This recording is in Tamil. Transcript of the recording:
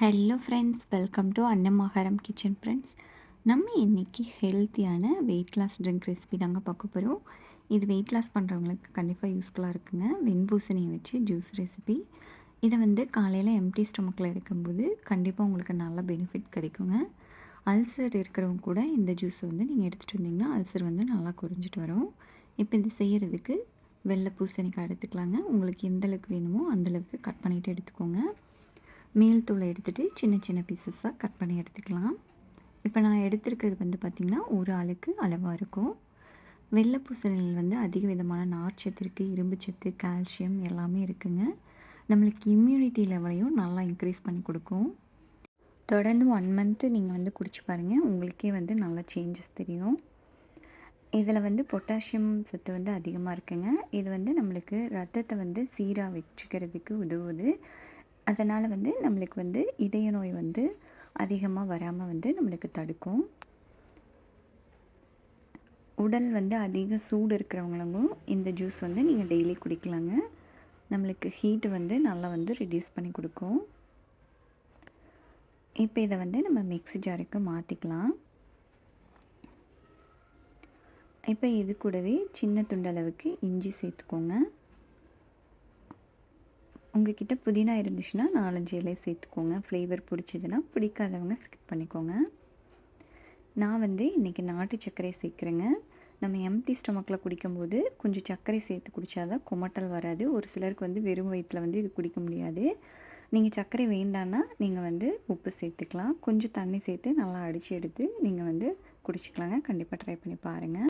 ஹலோ ஃப்ரெண்ட்ஸ் வெல்கம் டு அன்னமாகாரம் கிச்சன் ஃப்ரெண்ட்ஸ் நம்ம இன்றைக்கி ஹெல்த்தியான வெயிட் லாஸ் ட்ரிங்க் ரெசிபி தாங்க பார்க்க போகிறோம் இது வெயிட் லாஸ் பண்ணுறவங்களுக்கு கண்டிப்பாக யூஸ்ஃபுல்லாக இருக்குங்க. வெண்பூசணியை வச்சு ஜூஸ் ரெசிபி இதை வந்து காலையில் எம்டி ஸ்டொமக்கில் எடுக்கும்போது கண்டிப்பாக உங்களுக்கு நல்ல பெனிஃபிட் கிடைக்குங்க. அல்சர் இருக்கிறவங்க கூட இந்த ஜூஸை வந்து நீங்கள் எடுத்துகிட்டு வந்தீங்கன்னா அல்சர் வந்து நல்லா குறைஞ்சிட்டு வரும். இப்போ இது செய்கிறதுக்கு வெள்ளை பூசணிக்காய் எடுத்துக்கலாங்க. உங்களுக்கு எந்த அளவுக்கு வேணுமோ அந்தளவுக்கு கட் பண்ணிவிட்டு எடுத்துக்கோங்க. மேல் தூளை எடுத்துகிட்டு சின்ன சின்ன பீசஸாக கட் பண்ணி எடுத்துக்கலாம். இப்போ நான் எடுத்துருக்கிறது வந்து பார்த்திங்கன்னா ஒரு ஆளுக்கு அளவாக இருக்கும். வெள்ளை பூசணியில் வந்து அதிக விதமான நார்ச்சத்து இருக்குது இரும்பு சத்து கால்சியம் எல்லாமே இருக்குங்க. நம்மளுக்கு இம்யூனிட்டி லெவலையும் நல்லா இன்க்ரீஸ் பண்ணி கொடுக்கும். தொடர்ந்து ஒன் மந்த்து நீங்கள் வந்து குடிச்சு பாருங்கள் உங்களுக்கே வந்து நல்லா சேஞ்சஸ் தெரியும். இதில் வந்து பொட்டாசியம் சத்து வந்து அதிகமாக இருக்குங்க. இது வந்து நம்மளுக்கு ரத்தத்தை வந்து சீராக வச்சுக்கிறதுக்கு உதவுது. அதனால் வந்து நம்மளுக்கு வந்து இதய நோய் வந்து அதிகமாக வராமல் வந்து நம்மளுக்கு தடுக்கும். உடல் வந்து அதிக சூடு இருக்கிறவங்களும் இந்த ஜூஸ் வந்து நீங்கள் டெய்லி குடிக்கலாங்க. நம்மளுக்கு ஹீட் வந்து நல்லா வந்து ரிடியூஸ் பண்ணி கொடுக்கும். இப்போ இதை வந்து நம்ம மிக்ஸி ஜாருக்கு மாற்றிக்கலாம் இப்போ இது கூடவே சின்ன துண்டளவுக்கு இஞ்சி சேர்த்துக்கோங்க. உங்ககிட்ட புதினா இருந்துச்சுன்னா நாலஞ்சு இலை சேர்த்துக்கோங்க. ஃப்ளேவர் பிடிச்சதுன்னா பிடிக்காதவங்க ஸ்கிப் பண்ணிக்கோங்க. நான் வந்து இன்றைக்கி நாட்டு சர்க்கரை சேர்க்குறேங்க. நம்ம எம்டி ஸ்டொமக்கில் குடிக்கும்போது கொஞ்சம் சர்க்கரை சேர்த்து குடித்தாதான் குமட்டல் வராது. ஒரு சிலருக்கு வந்து வெறும் வயிற்றில் வந்து இது குடிக்க முடியாது. நீங்கள் சர்க்கரை வேண்டான்னா நீங்கள் வந்து உப்பு சேர்த்துக்கலாம். கொஞ்சம் தண்ணி சேர்த்து நல்லா அடித்து எடுத்து நீங்கள் வந்து குடிச்சிக்கலாங்க. கண்டிப்பாக ட்ரை பண்ணி பாருங்கள்